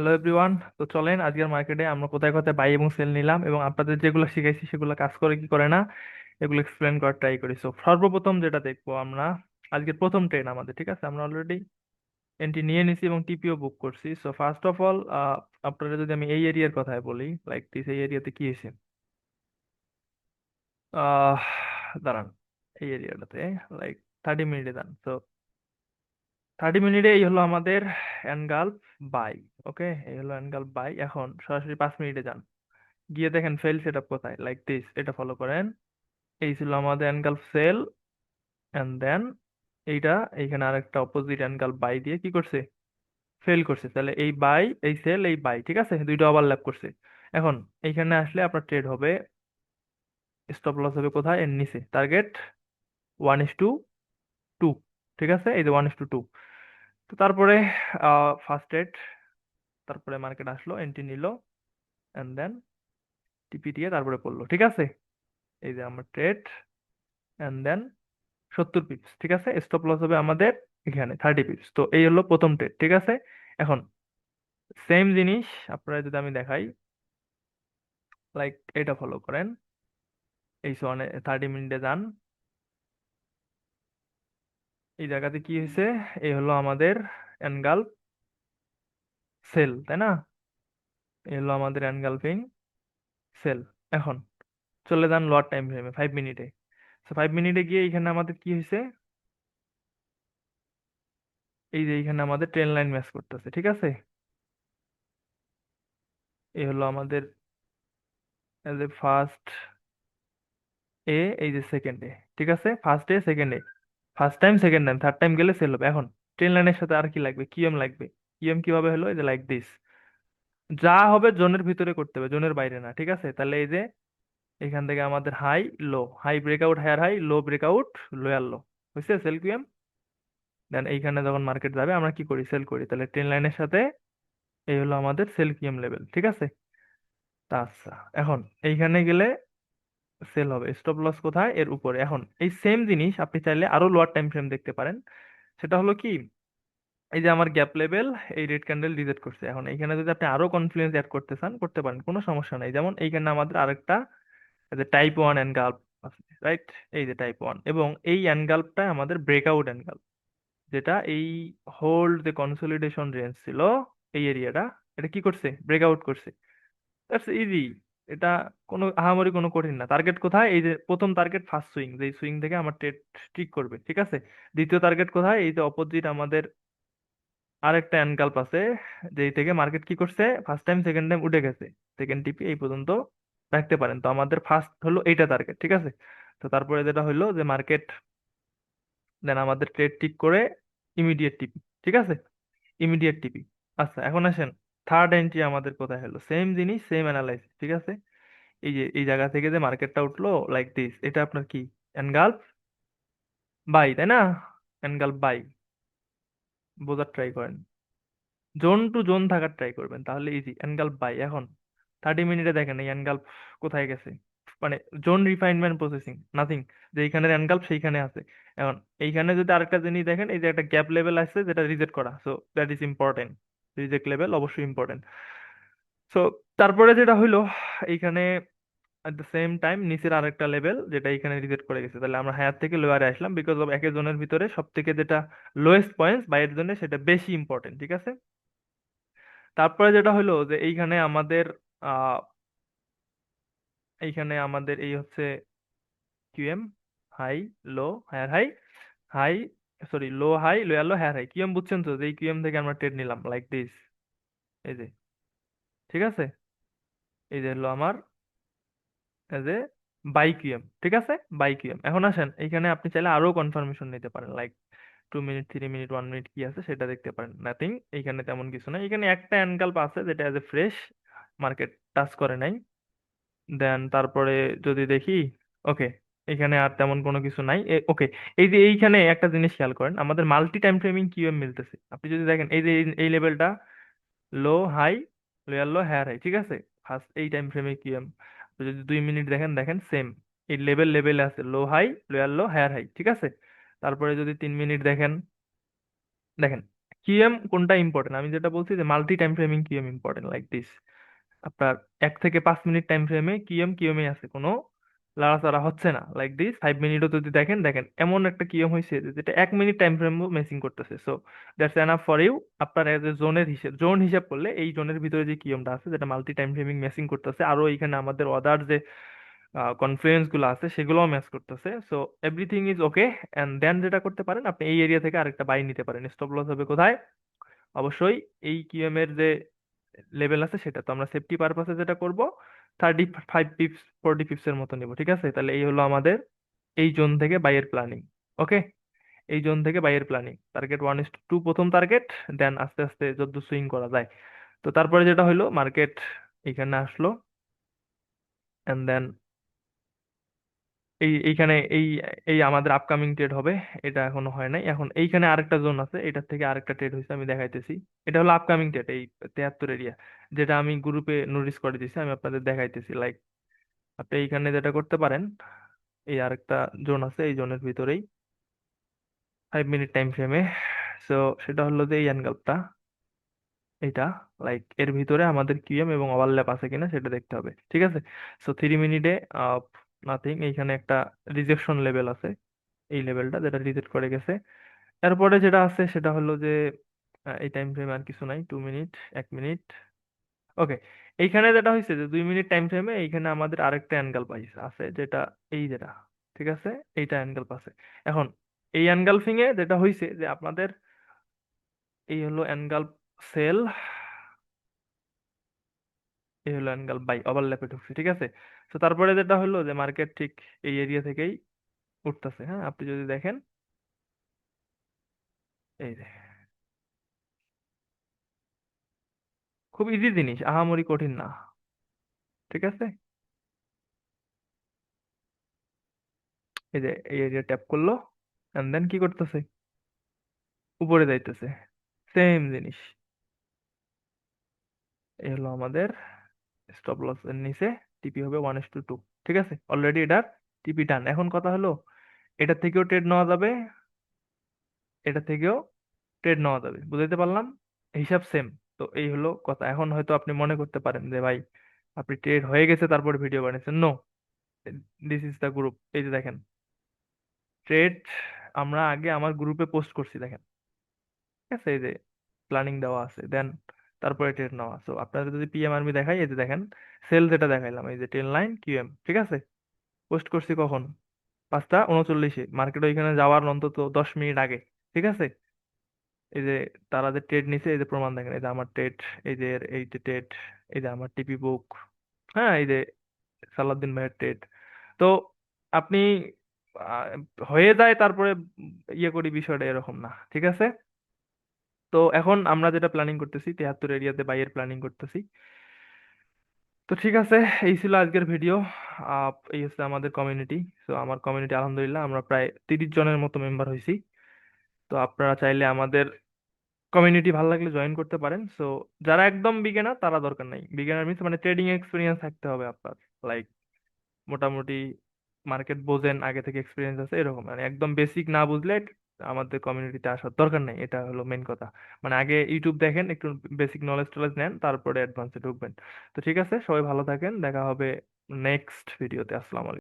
Hello everyone তো চলেন, আজকের মার্কেটে আমরা কোথায় কোথায় বাই এবং সেল নিলাম এবং আপনাদের যেগুলো শিখাইছি সেগুলো কাজ করে কি করে না, এগুলো এক্সপ্লেন করার ট্রাই করি। সো সর্বপ্রথম যেটা দেখব আমরা, আজকের প্রথম ট্রেন আমাদের, ঠিক আছে? আমরা অলরেডি এন্ট্রি নিয়ে নিছি এবং টিপিও বুক করছি। সো ফার্স্ট অফ অল আপনারা যদি আমি এই এরিয়ার কথায় বলি লাইক দিস এই এরিয়াতে কি হয়েছে? দাঁড়ান, এই এরিয়াটাতে লাইক থার্টি মিনিটে দাঁড়ান। তো থার্টি মিনিটে এই হলো আমাদের এনগালফ বাই ওকে এই হলো এনগালফ বাই এখন সরাসরি পাঁচ মিনিটে যান। গিয়ে দেখেন ফেল সেট আপ কোথায় লাইক দিস এটা ফলো করেন। এই ছিল আমাদের এনগালফ সেল অ্যান্ড দেন এইটা, এইখানে আরেকটা অপোজিট এনগালফ বাই দিয়ে কি করছে? ফেল করছে। তাহলে এই বাই এই সেল এই বাই ঠিক আছে? দুইটা ওভার ওভারল্যাপ করছে। এখন এইখানে আসলে আপনার ট্রেড হবে স্টপ লস হবে কোথায়? এর নিচে। Target one is two two ঠিক আছে? এই যে ওয়ান ইস টু টু তো তারপরে ফার্স্ট ট্রেড তারপরে মার্কেট আসলো এন্ট্রি নিল অ্যান্ড দেন টিপি দিয়ে তারপরে পড়ল, ঠিক আছে? এই যে আমার ট্রেড অ্যান্ড দেন সত্তর পিপস ঠিক আছে? স্টপ লস হবে আমাদের এখানে থার্টি পিপস তো এই হলো প্রথম ট্রেড ঠিক আছে? এখন সেম জিনিস আপনারা যদি আমি দেখাই লাইক এটা ফলো করেন, এই সোয়ানে থার্টি মিনিটে যান এই জায়গাতে কি হয়েছে? এই হলো আমাদের এনগালফ সেল, তাই না? এই হলো আমাদের এনগালফিং সেল। এখন চলে যান লোয়ার টাইম ফ্রেমে ফাইভ মিনিটে তো ফাইভ মিনিটে গিয়ে এখানে আমাদের কি হয়েছে? এই যে এখানে আমাদের ট্রেন লাইন ম্যাচ করতেছে, ঠিক আছে? এই হলো আমাদের ফার্স্ট এ এই যে সেকেন্ড এ ঠিক আছে? ফার্স্ট এ সেকেন্ড এ first time second time third time গেলে সেল হবে। এখন ট্রেন লাইনের সাথে আর কি লাগবে? কিএম লাগবে। কিএম কীভাবে হলো? এই যে লাইক দিস যা হবে জোনের ভিতরে করতে হবে, জোনের বাইরে না, ঠিক আছে? তাহলে এই যে এখান থেকে আমাদের high low high breakout higher high low breakout lower low বুঝছে সেল কিএম দেন এইখানে যখন মার্কেট যাবে, আমরা কি করি? সেল করি। তাহলে ট্রেন লাইনের সাথে এই হলো আমাদের সেল কিএম লেভেল ঠিক আছে? আচ্ছা এখন এইখানে গেলে সেল হবে স্টপ লস কোথায়? এর উপরে। এখন, এই সেম জিনিস আপনি চাইলে আরও লোয়ার টাইম ফ্রেম দেখতে পারেন। সেটা হলো কি? এই যে আমার গ্যাপ লেভেল এই রেড ক্যান্ডেল রিজেক্ট করছে। এখন এইখানে যদি আপনি আরও কনফ্লুয়েন্স অ্যাড করতে চান, করতে পারেন, কোনো সমস্যা নাই। যেমন এইখানে আমাদের আরেকটা টাইপ ওয়ান অ্যানগাল্প আছে রাইট এই যে টাইপ ওয়ান এবং এই অ্যানগাল্পটা আমাদের ব্রেকআউট অ্যানগাল্প যেটা এই হোল্ড যে কনসলিডেশন রেঞ্জ ছিল, এই এরিয়াটা এটা কি করছে? ব্রেকআউট করছে। দ্যাটস ইজি এটা কোনো আহামরি কোনো কঠিন না। টার্গেট কোথায়? এই যে প্রথম টার্গেট ফার্স্ট সুইং যে সুইং থেকে আমার ট্রেড ঠিক করবে, ঠিক আছে? দ্বিতীয় টার্গেট কোথায়? এই যে অপোজিট আমাদের আরেকটা অ্যানকাল্প আছে যেই থেকে মার্কেট কি করছে? ফার্স্ট টাইম সেকেন্ড টাইম উঠে গেছে। সেকেন্ড টিপি এই পর্যন্ত রাখতে পারেন। তো আমাদের ফার্স্ট হলো এইটা টার্গেট ঠিক আছে? তো তারপরে যেটা হলো যে মার্কেট দেন আমাদের ট্রেড ঠিক করে ইমিডিয়েট টিপি ঠিক আছে? ইমিডিয়েট টিপি আচ্ছা এখন আসেন। থার্ড এন্ট্রি আমাদের কোথায় হলো? সেম জিনিস সেম অ্যানালাইসিস ঠিক আছে? এই যে, এই জায়গা থেকে যে মার্কেটটা উঠল লাইক দিস এটা আপনার কি? এনগালফ বাই তাই না? এনগালফ বাই বোঝার ট্রাই করেন। জোন টু জোন থাকার ট্রাই করবেন, তাহলে ইজি এনগালফ বাই এখন। থার্টি মিনিটে দেখেন, এই এনগালফ কোথায় গেছে? মানে জোন রিফাইনমেন্ট প্রসেসিং নাথিং যে এইখানে এনগালফ সেইখানে আছে। এখন, এইখানে যদি আরেকটা জিনিস দেখেন, এই যে একটা গ্যাপ লেভেল আছে, যেটা রিজেক্ট করা so that is important reject level অবশ্যই ইম্পর্টেন্ট সো তারপরে যেটা হইল, এইখানে অ্যাট দ্য সেম টাইম নিচের আরেকটা লেভেল যেটা এখানে রিজেক্ট করে গেছে। তাহলে আমরা হায়ার থেকে লোয়ারে আসলাম বিকজ অফ একের জোনের ভিতরে সব থেকে যেটা লোয়েস্ট পয়েন্ট বাইরের জন্য সেটা বেশি ইম্পর্টেন্ট ঠিক আছে? তারপরে যেটা হলো যে এইখানে আমাদের এইখানে আমাদের এই হচ্ছে QM high low higher high high sorry low high lower low higher high QM বুঝছেন তো যে এই কিউএম থেকে আমরা ট্রেড নিলাম লাইক দিস এই যে, ঠিক আছে? এই যে হলো আমার এজ এ বাই কিউএম ঠিক আছে? বাই কিউএম এখন আসেন, এইখানে আপনি চাইলে আরও কনফার্মেশন নিতে পারেন like two minute three minute one minute কি আছে সেটা দেখতে পারেন। নাথিং এইখানে তেমন কিছু নাই। এখানে একটা অ্যানকাল্প আছে যেটা as a fresh market touch করে নাই। দেন তারপরে যদি দেখি ওকে এখানে আর তেমন কোনো কিছু নাই। ওকে এই যে এইখানে একটা জিনিস খেয়াল করেন, আমাদের মাল্টি টাইম ফ্রেমিং কিউএম মিলতেছে। আপনি যদি দেখেন, এই যে এই- লেভেলটা low high lower low higher high ঠিক আছে? ফার্স্ট এই টাইম ফ্রেমে কিউএম যদি দুই মিনিট দেখেন দেখেন সেম এই লেভেল লেভেলে আছে low high lower low higher high ঠিক আছে? তারপরে যদি তিন মিনিট দেখেন দেখেন কিএম কোনটা ইম্পর্টেন্ট আমি যেটা বলছি যে multi time framing QM important like this আপনার এক থেকে পাঁচ মিনিট টাইম ফ্রেমে কিএম কিএমই আছে, কোনো লাড়াচাড়া হচ্ছে না লাইক দিস ফাইভ মিনিটও যদি দেখেন দেখেন এমন একটা কিএম হয়েছে যেটা এক মিনিট টাইম ফ্রেমও মেসিং করতেছে। So that's enough for you আপনার এজ এ জোনের হিসেব জোন হিসাব করলে এই জোনের ভিতরে যে কিয়মটা আছে, যেটা মাল্টি টাইম ফ্রেমিং মেসিং করতেছে আরও এখানে আমাদের অদার যে কনফ্লুয়েন্সগুলো আছে, সেগুলোও ম্যাচ করতেছে। So everything is okay and then যেটা করতে পারেন, আপনি এই এরিয়া থেকে আরেকটা বাই নিতে পারেন। স্টপ লস হবে কোথায়? অবশ্যই এই কিএম এর যে লেভেল আছে সেটা। তো আমরা সেফটি পারপাসে যেটা করব থার্টি ফাইভ পিপস ফোরটি পিপসের মতো নেব, ঠিক আছে? তাহলে এই হলো আমাদের এই জোন থেকে বাইয়ের প্ল্যানিং ওকে এই জোন থেকে বাইয়ের planning target one is two প্রথম টার্গেট দেন আস্তে আস্তে যত সুইং করা যায়। তো তারপরে যেটা হলো মার্কেট এখানে আসলো অ্যান্ড দেন এই, এইখানে এই এই আমাদের আপকামিং ট্রেড হবে, এটা এখনও হয় নাই। এখন এইখানে আরেকটা জোন আছে, এটার থেকে আরেকটা ট্রেড হয়েছে আমি দেখাইতেছি। এটা হলো আপকামিং ট্রেড এই তেহাত্তর এরিয়া যেটা আমি গ্রুপে নোটিস করে দিছি, আমি আপনাদের দেখাইতেছি লাইক আপনি এইখানে যেটা করতে পারেন, এই আরেকটা জোন আছে, এই জোনের ভিতরেই। ফাইভ মিনিট টাইম ফ্রেমে সো সেটা হলো যে এই অ্যাঙ্গেলটা এটা লাইক এর ভিতরে আমাদের কিউএম এবং ওভারল্যাপ আছে কিনা, সেটা দেখতে হবে, ঠিক আছে? সো থ্রি মিনিটে নাথিং এইখানে একটা রিজেকশন লেভেল আছে, এই লেভেলটা যেটা রিজেক্ট করে গেছে। এরপরে যেটা আছে সেটা হলো যে এই টাইম ফ্রেমে আর কিছু নাই টু মিনিট এক মিনিট ওকে এইখানে যেটা হয়েছে যে, দুই মিনিট টাইম ফ্রেমে এইখানে আমাদের আরেকটা অ্যাঙ্গেল পাইছে, আছে যেটা এই যেটা, ঠিক আছে? এইটা অ্যাঙ্গেল পাচ্ছে। এখন, এই অ্যাঙ্গেলফিং এ যেটা হয়েছে যে, আপনাদের এই হলো অ্যাঙ্গেল সেল এই হলো অ্যাঙ্গেল বাই ওভারল্যাপে ঢুকছে, ঠিক আছে? তো তারপরে যেটা হলো যে মার্কেট ঠিক এই এরিয়া থেকেই উঠতেছে হ্যাঁ? আপনি যদি দেখেন এই যে খুব ইজি জিনিস, আহামরি কঠিন না, ঠিক আছে? এই যে এই এরিয়া ট্যাপ করল এন্ড দেন কি করতেছে? উপরে যাইতেছে সেম জিনিস। এই হলো আমাদের স্টপ লস এর নিচে টিপি হবে ওয়ান টু টু ঠিক আছে? অলরেডি এটার টিপি ডান এখন কথা হলো, এটা থেকেও ট্রেড নেওয়া যাবে, এটা থেকেও ট্রেড নেওয়া যাবে, বুঝাইতে পারলাম? হিসাব সেম তো এই হলো কথা। এখন হয়তো আপনি মনে করতে পারেন যে, ভাই, আপনি ট্রেড হয়ে গেছে, তারপর ভিডিও বানিয়েছেন। No this is the group এই যে দেখেন ট্রেড আমরা আগে আমার গ্রুপে পোস্ট করছি, দেখেন। ঠিক আছে? এই যে প্ল্যানিং দেওয়া আছে। দেন তারপরে ট্রেড নেওয়া। সো আপনাদের যদি পিএম আর্মি দেখাই এই যে দেখেন সেল যেটা দেখাইলাম, এই যে টেন লাইন কিউএম ঠিক আছে? পোস্ট করছি কখন? পাঁচটা উনচল্লিশে মার্কেট ওইখানে যাওয়ার অন্তত দশ মিনিট আগে, ঠিক আছে? এই যে তারা যে ট্রেড নিছে, এই যে প্রমাণ দেখেন, এই যে আমার ট্রেড এই যে এই যে ট্রেড এই যে আমার টিপি বুক হ্যাঁ? এই যে সালাউদ্দিন ভাইয়ের ট্রেড তো আপনি হয়ে যায় তারপরে ইয়ে করি বিষয়টা এরকম না, ঠিক আছে? তো এখন আমরা যেটা প্ল্যানিং করতেছি, তেহাত্তর এরিয়াতে বাইয়ের প্ল্যানিং করতেছি। তো ঠিক আছে, এই ছিল আজকের ভিডিও এই হচ্ছে আমাদের কমিউনিটি তো আমার কমিউনিটি আলহামদুলিল্লাহ, আমরা প্রায় তিরিশ জনের মতো মেম্বার হয়েছি। তো আপনারা চাইলে আমাদের কমিউনিটি ভালো লাগলে জয়েন করতে পারেন। সো যারা একদম বিগিনার তারা দরকার নাই। বিগিনার মিন্স মানে ট্রেডিং এক্সপিরিয়েন্স থাকতে হবে আপনার। লাইক মোটামুটি মার্কেট বোঝেন, আগে থেকে এক্সপিরিয়েন্স আছে, এরকম। মানে একদম বেসিক না বুঝলে আমাদের কমিউনিটিতে আসার দরকার নেই, এটা হলো মেন কথা। মানে আগে ইউটিউব দেখেন, একটু বেসিক নলেজ টলেজ নেন, তারপরে অ্যাডভান্সে ঢুকবেন। তো ঠিক আছে, সবাই ভালো থাকেন, দেখা হবে নেক্সট ভিডিওতে আসসালামু আলাইকুম।